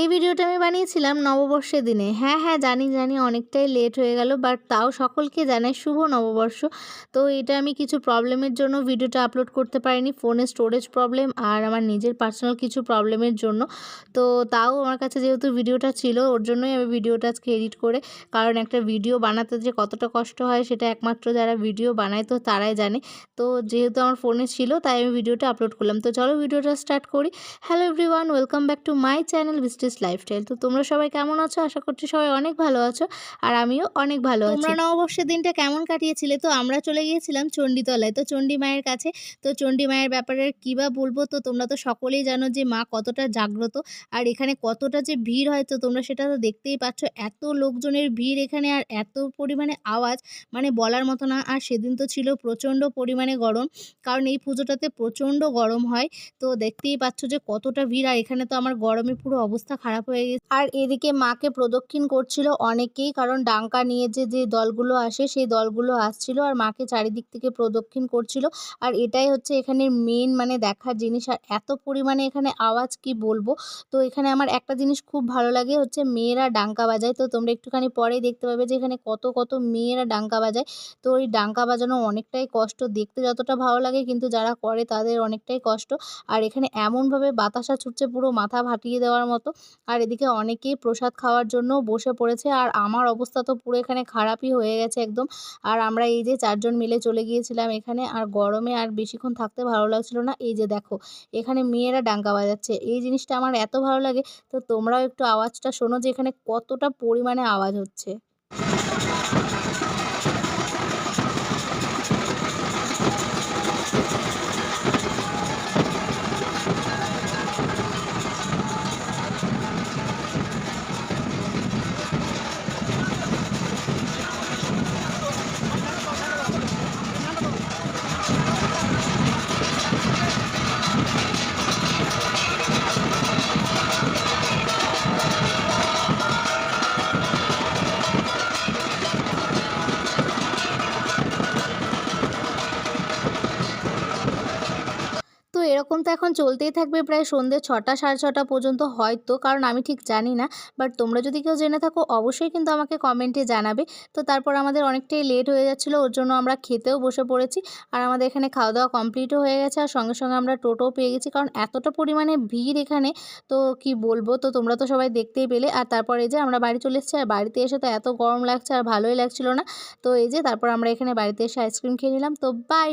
এই ভিডিওটা আমি বানিয়েছিলাম নববর্ষের দিনে। হ্যাঁ হ্যাঁ জানি জানি অনেকটাই লেট হয়ে গেল বাট তাও সকলকে জানাই শুভ নববর্ষ। তো এটা আমি কিছু প্রবলেমের জন্য ভিডিওটা আপলোড করতে পারিনি ফোনে স্টোরেজ প্রবলেম আর আমার নিজের পার্সোনাল কিছু প্রবলেমের জন্য। তো তাও আমার কাছে যেহেতু ভিডিওটা ছিল, ওর জন্যই আমি ভিডিওটা আজকে এডিট করে, কারণ একটা ভিডিও বানাতে যে কতটা কষ্ট হয় সেটা একমাত্র যারা ভিডিও বানায় তো তারাই জানে। তো যেহেতু আমার ফোনে ছিল, তাই আমি ভিডিওটা আপলোড করলাম। তো চলো ভিডিওটা স্টার্ট করি। Hello everyone welcome back to my channel besties lifestyle তো তোমরা সবাই কেমন আছো? আশা করছি সবাই অনেক ভালো আছো আর আমিও অনেক ভালো আছি। তোমরা নববর্ষের দিনটা কেমন কাটিয়েছিলে? তো আমরা চলে গিয়েছিলাম চণ্ডীতলায়। তো চণ্ডী মায়ের কাছে। তো চণ্ডী মায়ের ব্যাপারে কী বা বলব? তো তোমরা তো সকলেই জানো যে মা কতটা জাগ্রত আর এখানে কতটা যে ভিড় হয়। তো তোমরা সেটা তো দেখতেই পাচ্ছ। এত লোকজনের ভিড় এখানে আর এত পরিমাণে আওয়াজ মানে বলার মতো না। আর সেদিন তো ছিল প্রচণ্ড পরিমাণে গরম। কারণ এই পুজোটাতে প্রচণ্ড গরম হয়। তো দেখতেই পাচ্ছ যে কতটা ভিড়। আর এখানে তো আমার গরমে পুরো অবস্থা খারাপ হয়ে গেছে। আর এদিকে মাকে প্রদক্ষিণ করছিল অনেকেই, কারণ ডাঙ্কা নিয়ে যে যে দলগুলো আসে, সেই দলগুলো আসছিল আর মাকে চারিদিক থেকে প্রদক্ষিণ করছিল। আর এটাই হচ্ছে এখানে মেন মানে দেখার জিনিস। আর এত পরিমাণে এখানে আওয়াজ কি বলব? তো এখানে আমার একটা জিনিস খুব ভালো লাগে, হচ্ছে মেয়েরা ডাঙ্কা বাজায়। তো তোমরা একটুখানি পরেই দেখতে পাবে যে, এখানে কত কত মেয়েরা ডাঙ্কা বাজায়। তো ওই ডাঙ্কা বাজানো অনেকটাই কষ্ট। দেখতে যতটা ভালো লাগে, কিন্তু যারা করে তাদের অনেকটাই কষ্ট। আর এখানে এমনভাবে বাতাসা ছুটছে, পুরো মাথা ফাটিয়ে দেওয়ার মতো। আর এদিকে অনেকেই প্রসাদ খাওয়ার জন্য বসে পড়েছে। আর আমার অবস্থা তো পুরো এখানে খারাপই হয়ে গেছে একদম। আর আমরা এই যে চারজন মিলে চলে গিয়েছিলাম এখানে। আর গরমে আর বেশিক্ষণ থাকতে ভালো লাগছিল না। এই যে দেখো, এখানে মেয়েরা ডাঙ্কা বাজাচ্ছে। এই জিনিসটা আমার এত ভালো লাগে। তো তোমরাও একটু আওয়াজটা শোনো যে এখানে কতটা পরিমাণে আওয়াজ হচ্ছে। এরকম তো এখন চলতেই থাকবে প্রায় সন্ধ্যে ছটা, সাড়ে ছটা পর্যন্ত হয়তো, কারণ আমি ঠিক জানি না। বাট তোমরা যদি কেউ জেনে থাকো, অবশ্যই কিন্তু আমাকে কমেন্টে জানাবে। তো তারপর আমাদের অনেকটাই লেট হয়ে যাচ্ছিল, ওর জন্য আমরা খেতেও বসে পড়েছি। আর আমাদের এখানে খাওয়া দাওয়া কমপ্লিটও হয়ে গেছে, আর সঙ্গে সঙ্গে আমরা টোটোও পেয়ে গেছি, কারণ এতটা পরিমাণে ভিড় এখানে, তো কি বলব? তো তোমরা তো সবাই দেখতেই পেলে। আর তারপর এই যে আমরা বাড়ি চলে এসেছি, আর বাড়িতে এসে তো এত গরম লাগছে আর ভালোই লাগছিল না। তো এই যে তারপর আমরা এখানে বাড়িতে এসে আইসক্রিম খেয়ে নিলাম। তো বাই